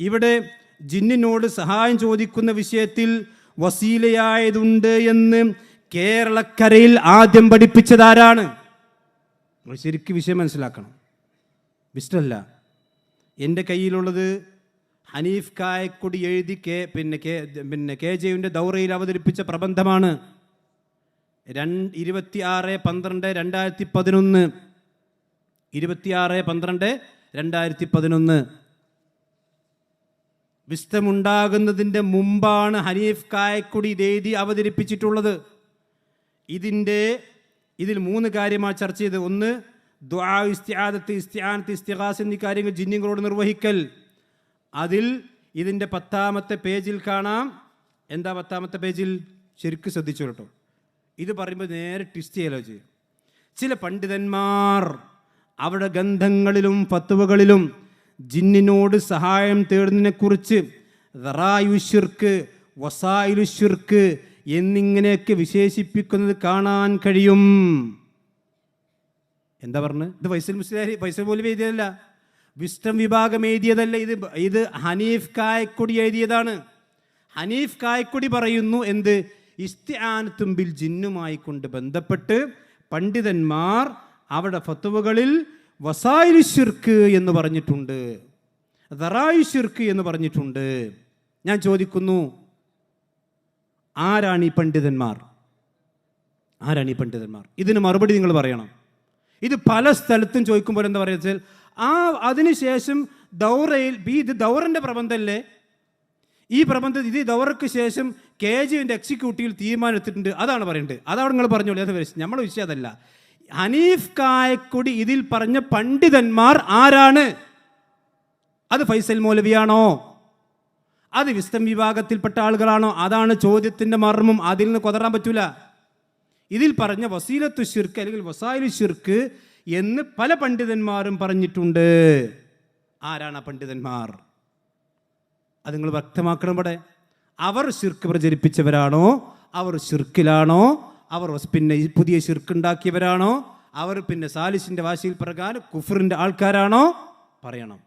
ഇവിടെ ജിന്നിനോട് സഹായം ചോദിക്കുന്ന വിഷയത്തിൽ വസീലയായതുണ്ട് എന്ന് കേരളക്കരയിൽ ആദ്യം പഠിപ്പിച്ചതാരാണ്? ശരിക്കും വിഷയം മനസ്സിലാക്കണം. വിഷ്ണല്ല എന്റെ കയ്യിലുള്ളത് ഹനീഫ് കായക്കൊടി എഴുതി കെ പിന്നെ കെ പിന്നെ കെ ജെയുവിന്റെ ദൗറയിൽ അവതരിപ്പിച്ച പ്രബന്ധമാണ്. രണ്ട് ഇരുപത്തി ആറ് പന്ത്രണ്ട് രണ്ടായിരത്തി പതിനൊന്ന്. ഇരുപത്തിയാറ് പന്ത്രണ്ട് രണ്ടായിരത്തി പതിനൊന്ന്. വിസ്തമുണ്ടാകുന്നതിന്റെ മുമ്പാണ് ഹനീഫ് കായക്കുടി രീതി അവതരിപ്പിച്ചിട്ടുള്ളത്. ഇതിന്റെ ഇതിൽ മൂന്ന് കാര്യമാണ് ചർച്ച ചെയ്തത്. ഒന്ന് ദ്വാ ഇസ്തിയാദത്ത് ഇസ്തിയാനത്ത് ഇസ്തിഹാസ് എന്നീ കാര്യങ്ങൾ ജിന്നിങ്ങളോട് നിർവഹിക്കൽ. അതിൽ ഇതിന്റെ പത്താമത്തെ പേജിൽ കാണാം. എന്താ പത്താമത്തെ പേജിൽ? ശരിക്കും ശ്രദ്ധിച്ചു കേട്ടോ. ഇത് പറയുമ്പോൾ നേരെ ട്വിസ്റ്റ് ചെയ്യലോ ചെയ്യും. ചില പണ്ഡിതന്മാർ അവരുടെ ഗന്ധങ്ങളിലും ഫത്തുവകളിലും ജിന്നിനോട് സഹായം തേടുന്നതിനെക്കുറിച്ച് റായുഷിർക്ക് വസായുഷിർക്ക് എന്നിങ്ങനെയൊക്കെ വിശേഷിപ്പിക്കുന്നത് കാണാൻ കഴിയും. എന്താ പറഞ്ഞത് ഇത് വൈസൽ മുസ്ലിം വൈസൽ പോലും എഴുതിയതല്ല. വിസ്റ്റം വിഭാഗം എഴുതിയതല്ല ഇത്. ഇത് ഹനീഫ് കായക്കൊടി എഴുതിയതാണ്. ഹനീഫ് കായക്കൊടി പറയുന്നു എന്ത്? ഇസ്തിയാനത്തുമ്പിൽ ജിന്നുമായി കൊണ്ട് ബന്ധപ്പെട്ട് പണ്ഡിതന്മാർ അവരുടെ ഫത്തുവകളിൽ വസായിലിഷിർക്ക് എന്ന് പറഞ്ഞിട്ടുണ്ട്. ദറായിഷിർക്ക് എന്ന് പറഞ്ഞിട്ടുണ്ട്. ഞാൻ ചോദിക്കുന്നു ആരാണ് ഈ പണ്ഡിതന്മാർ? ആരാണ് ഈ പണ്ഡിതന്മാർ? ഇതിന് മറുപടി നിങ്ങൾ പറയണം. ഇത് പല സ്ഥലത്തും ചോദിക്കുമ്പോൾ എന്താ പറയുക വെച്ചാൽ ആ അതിനുശേഷം ദൗറയിൽ ബി ഇത് ദൗറന്റെ പ്രബന്ധമല്ലേ ഈ പ്രബന്ധം ഇത് ദൗറയ്ക്ക് ശേഷം കെ ജിന്റെ എക്സിക്യൂട്ടീവിൽ തീരുമാനം എടുത്തിട്ടുണ്ട്. അതാണ് പറയേണ്ടത്. അതാണ് നിങ്ങൾ പറഞ്ഞോളൂ. അത് നമ്മൾ വിഷയം അതല്ല. ഹനീഫ് കായക്കൊടി ഇതിൽ പറഞ്ഞ പണ്ഡിതന്മാർ ആരാണ്? അത് ഫൈസൽ മൗലവിയാണോ? അത് വിസ്തം വിഭാഗത്തിൽപ്പെട്ട ആളുകളാണോ? അതാണ് ചോദ്യത്തിന്റെ മർമ്മം. അതിൽ നിന്ന് കൊതറാൻ പറ്റൂല. ഇതിൽ പറഞ്ഞ വസീലത്തു ഷിർക്ക് അല്ലെങ്കിൽ വസായിലു ഷിർക്ക് എന്ന് പല പണ്ഡിതന്മാരും പറഞ്ഞിട്ടുണ്ട്. ആരാണ് ആ പണ്ഡിതന്മാർ? അത് നിങ്ങൾ വ്യക്തമാക്കണം ഇവിടെ. അവർ ഷിർക്ക് പ്രചരിപ്പിച്ചവരാണോ? അവർ ഷിർക്കിലാണോ അവർ പിന്നെ പുതിയ ശിർക്കുണ്ടാക്കിയവരാണോ? അവർ പിന്നെ സാലിസിന്റെ വാശിയിൽ പ്രകാരം കുഫറിന്റെ ആൾക്കാരാണോ? പറയണം.